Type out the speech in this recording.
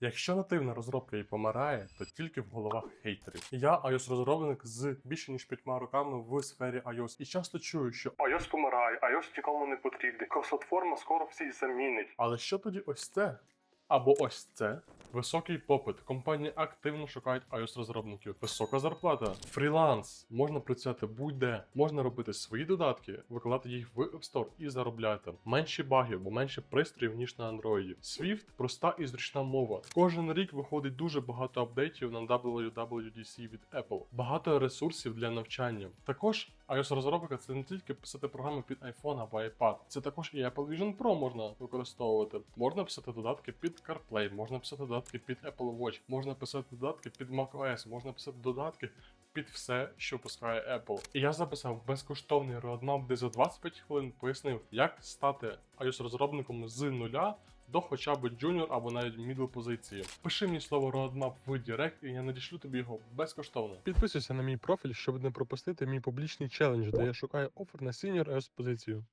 Якщо нативна розробка і помирає, то тільки в головах хейтерів. Я iOS розробник з більше ніж п'ятьма роками в сфері iOS і часто чую, що iOS помирає, iOS нікому не потрібний. Платформа скоро всіх замінить. Але що тоді ось це? Або ось це. Високий попит. Компанії активно шукають iOS розробників. Висока зарплата, фріланс. Можна працювати будь-де. Можна робити свої додатки, викладати їх в App Store і заробляти. Менші багів, бо менше пристроїв ніж на Android. Swift проста і зручна мова. Кожен рік виходить дуже багато апдейтів на WWDC від Apple. Багато ресурсів для навчання. Також iOS розробка це не тільки писати програми під iPhone або iPad. Це також і Apple Vision Pro можна використовувати. Можна писати додатки під CarPlay, можна писати додатки під Apple Watch, можна писати додатки під macOS, можна писати додатки під все, що пускає Apple. І я записав безкоштовний родмап, де за 25 хвилин пояснив, як стати iOS розробником з нуля. До хоча б джуніор або навіть мідл позиції. Пиши мені слово родмап в Директ, і я надішлю тобі його безкоштовно. Підписуйся на мій профіль, щоб не пропустити мій публічний челендж, де я шукаю офер на сіньор ес позицію.